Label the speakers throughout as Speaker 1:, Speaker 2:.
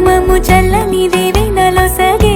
Speaker 1: ఆశ్రమము చల్లని దేవెనలో సగే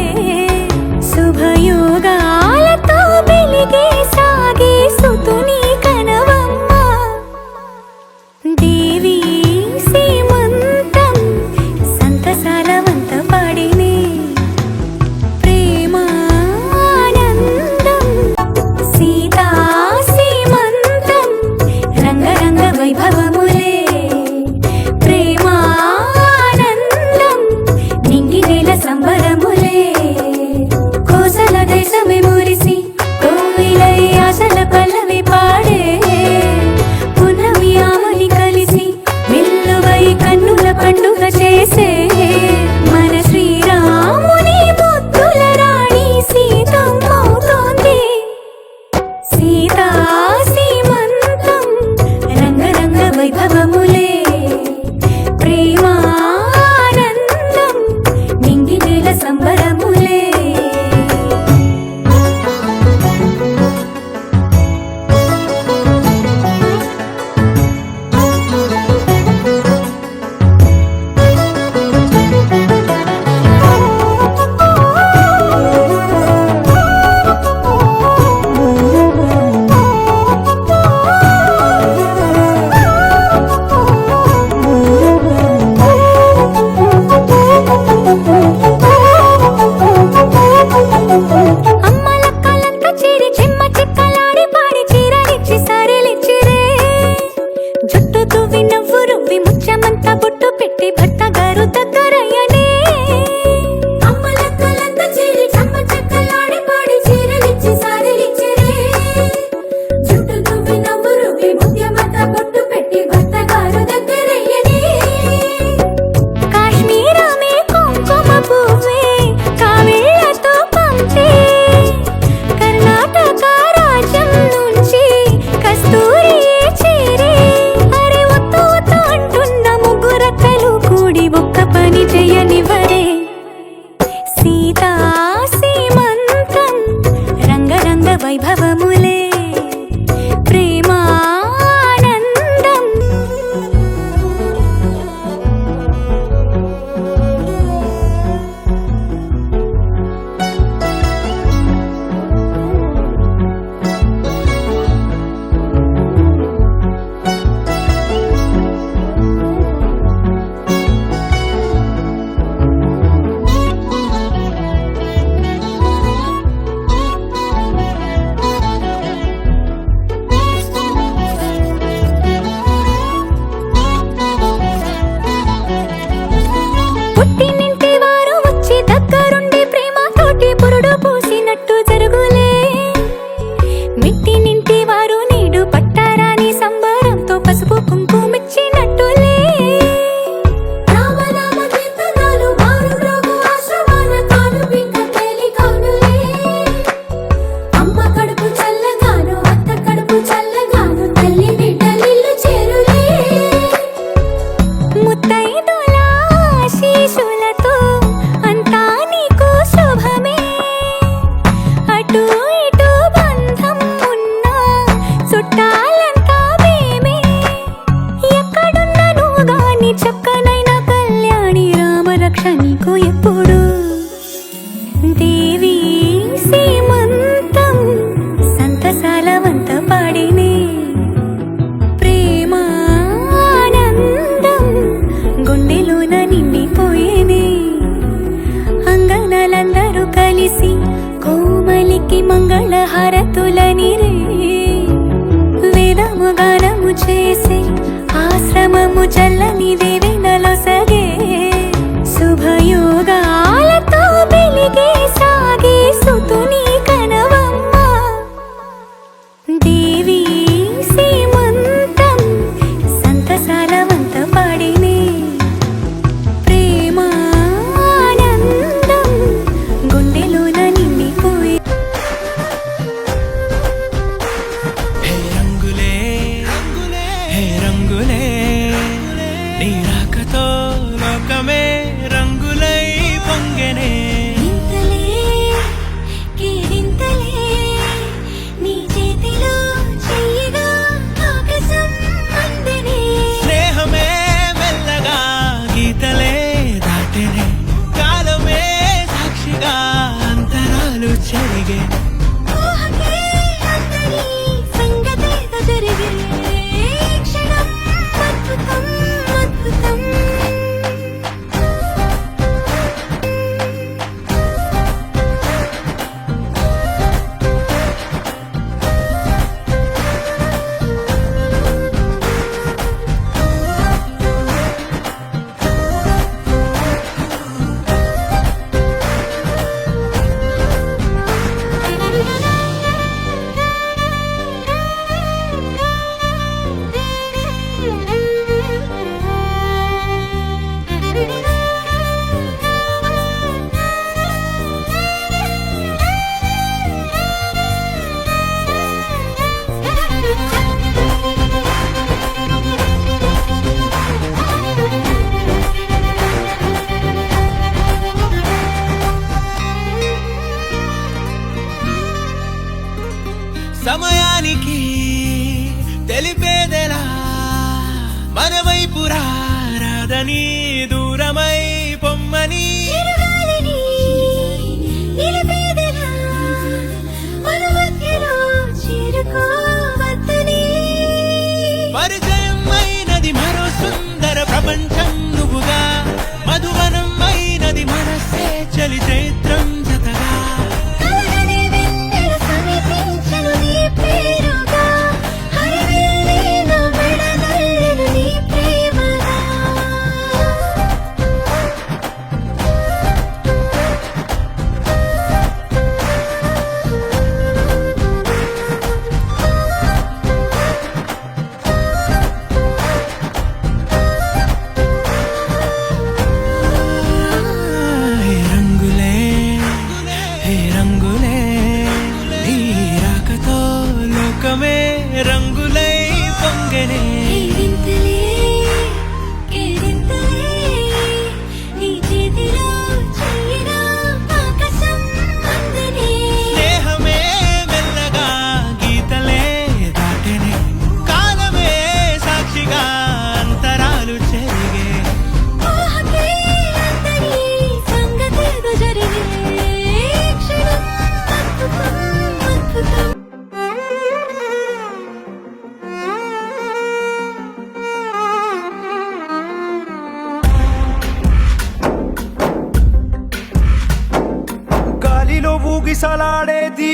Speaker 1: చేసి ఆశ్రమము చల్లని దేవి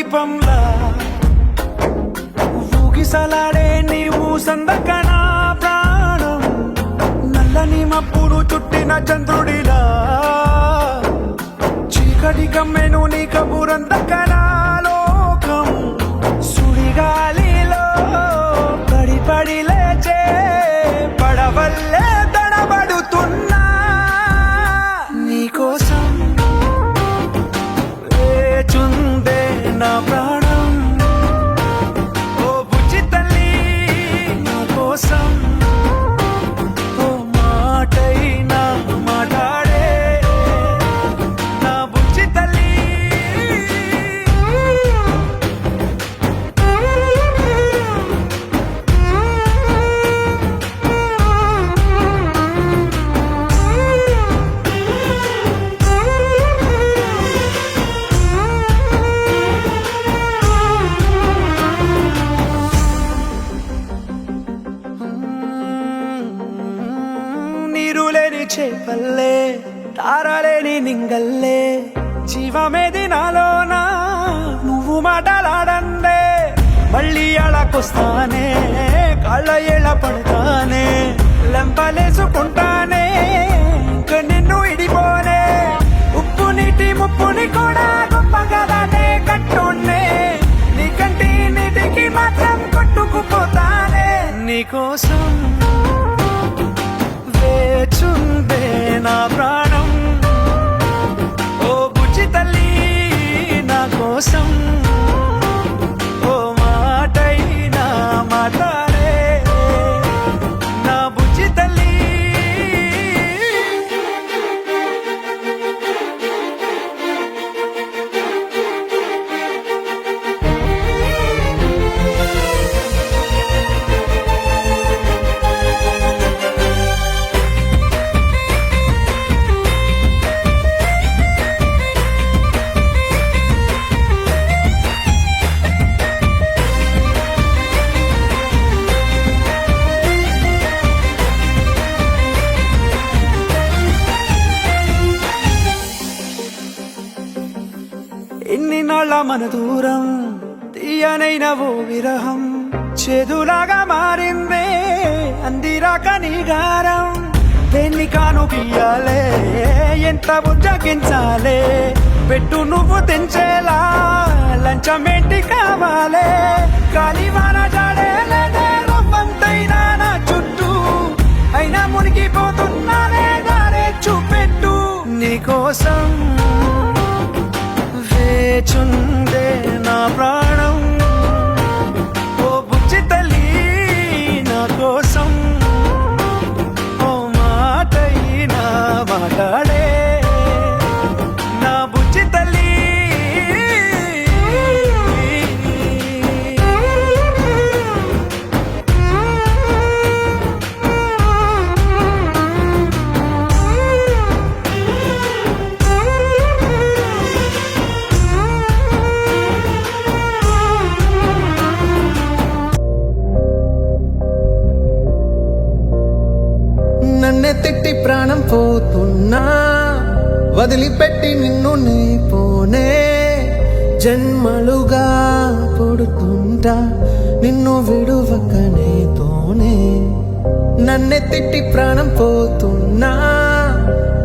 Speaker 2: దీపంలా ఊగిసలాడే నీవు సందకనా ప్రాణం. నల్లని మప్పుడు చుట్టిన చంద్రుడిలా. చీకటి కమ్మెను నీ కబురందకనా I'm proud. వేళ పడతానే లెంపలేసుకుంటానే ఇంక నిన్ను ఇడిపోనే ఉప్పు నీటి ముప్పుని కూడా గొప్పగలనే కట్టునే నీ కంటి నీటికి మాత్రం కొట్టుకుపోతానే. నీకోసం వేచుందే నా ప్రాణ. చేదులాగా మారిందే. అందిరాక నిగారం. దేన్ని కాను పియ్యాలే. ఎంత బుజ్జగించాలే. పెట్టు నువ్వు తెంచేలా. లంచమేంటి కావాలే. కాలివాన జాడేలేదే రొమ్మంతైనా నా చుట్టూ. అయినా మునిగిపోతున్నానే దారే చూపెట్టు. నీకోసం వేచుందే
Speaker 3: నన్నే తిట్టి ప్రాణం పోతున్నా.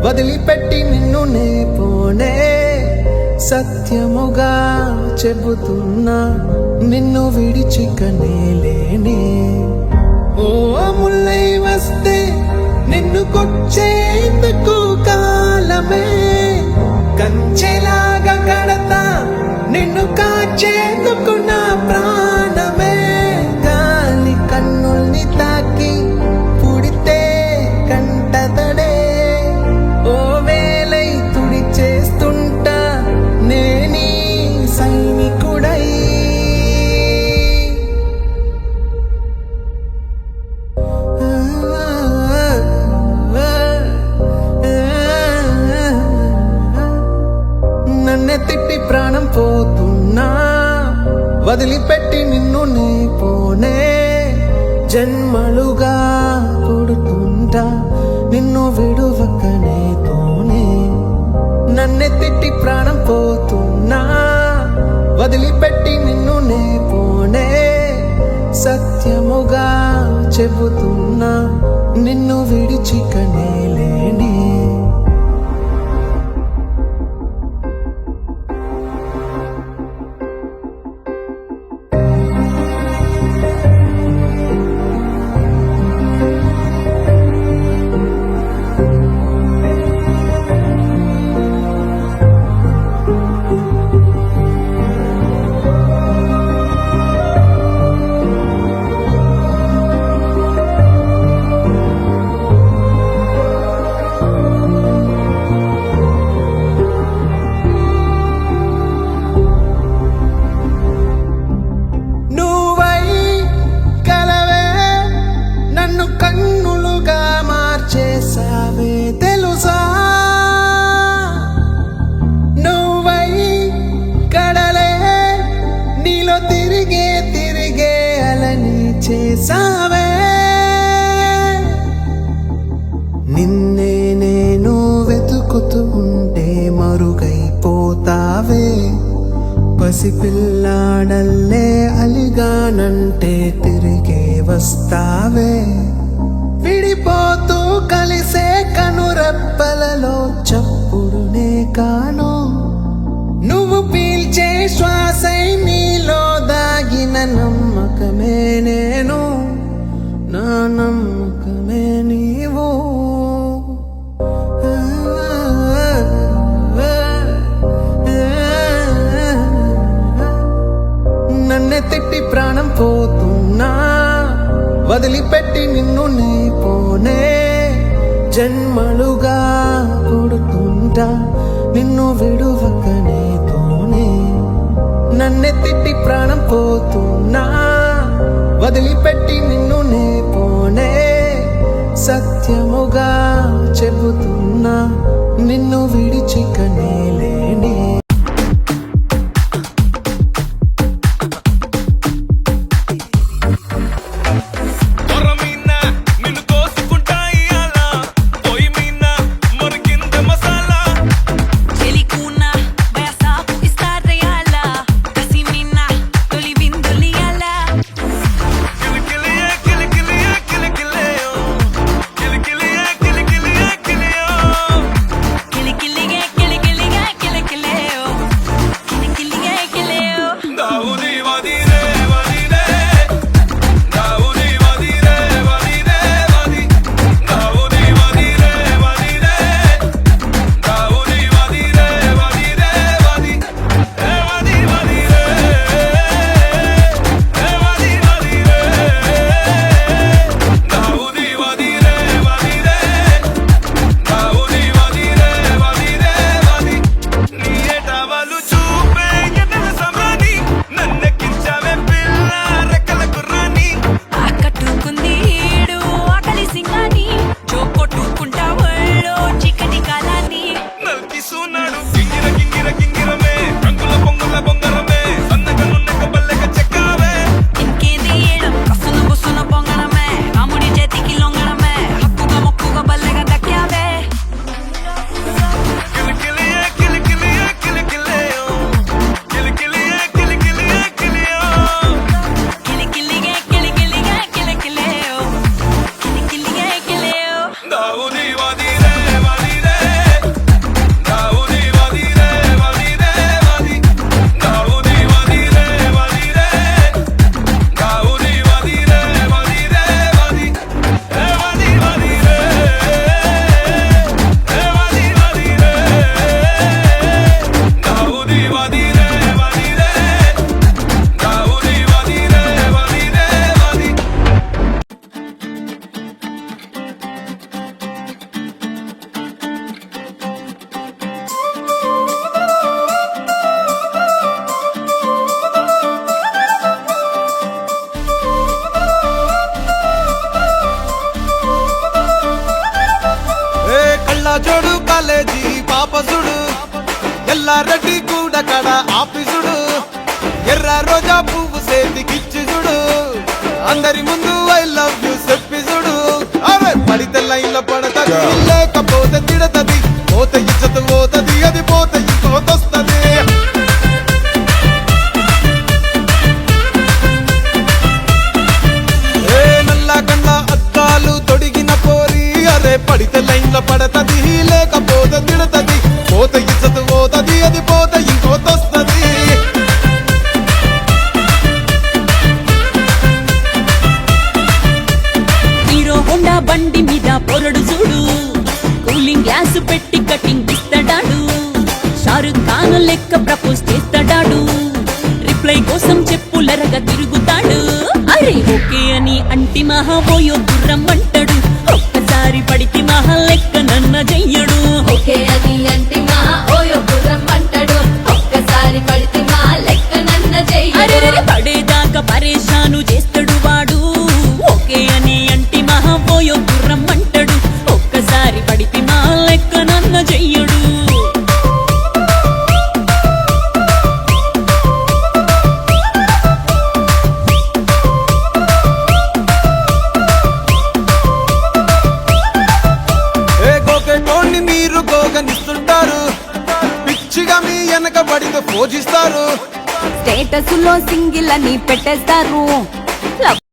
Speaker 3: వదిలిపెట్టి నిన్ను నే పోనే సత్యముగా చెబుతున్నా నిన్ను విడిచికనే లేనే. ఓ ముల్లై వస్తే నిన్ను కొచ్చేందుకు కాలమే. కంచెలాగా కడతా నిన్ను కాచేందుకు నా ప్రాణం. వదిలిపెట్టి నిన్ను నీ పోనే జన్మలుగా కొడుతుంటా నిన్ను విడువకనే తోనే నన్నే తిట్టి ప్రాణం పోతున్నా వదిలిపెట్టి నిన్ను నే పోనే. సత్యముగా చెబుతున్నా నిన్ను విడిచికనే వస్తావే విడిపోతూ కలిసే కనురెప్పలలో చప్పుడునే కాను నువ్వు పీల్చే శ్వాసై నీలో దాగిన నమ్మకమే నేను. నా నమ్మకమే నీవు. నన్నె తిట్టి ప్రాణం పోతు వదిలిపెట్టి నిన్ను నీ పోనే జన్మలుగా కొడుతుంటా. నిన్ను విడువకనే తోనే నన్నే తిట్టి ప్రాణం పోతున్నా. వదిలిపెట్టి నిన్ను నే పోనే సత్యముగా చెబుతున్నా. నిన్ను విడిచికనే
Speaker 4: కాలేజీ పాపసుడు. ఎల్లారెడ్డి కూడా కడ ఆఫీసుడు. ఎర్ర రోజా పువ్వు సేతికిచ్చి చూడు అందరి ముందు ఐ లవ్ యూ చెప్పి చూడు అరే పడితే లైన్లో పడతది.
Speaker 5: రిప్లై కోసం చెప్పులరగా తిరుగుతాడు. అరే ఓకే అని అంటి మహా పోయో గుర్రం అంటాడు. ఒక్కసారి పడితే మహా లెక్క నన్న చెయ్యడు
Speaker 6: ఓకే అది అంటే మా ఓయో గుర్రం అంటాడు. ఒక్కసారి పడితే మా లెక్క నన్న
Speaker 5: అరే
Speaker 6: చెయ్యడు
Speaker 5: పడేదాకా పరేషాను చేస్తాడు వాడు. ఓకే అని అంటి మహా పోయో
Speaker 4: పూజిస్తారు
Speaker 7: స్టేటస్లో సింగిల్ అని పెట్టేస్తారు.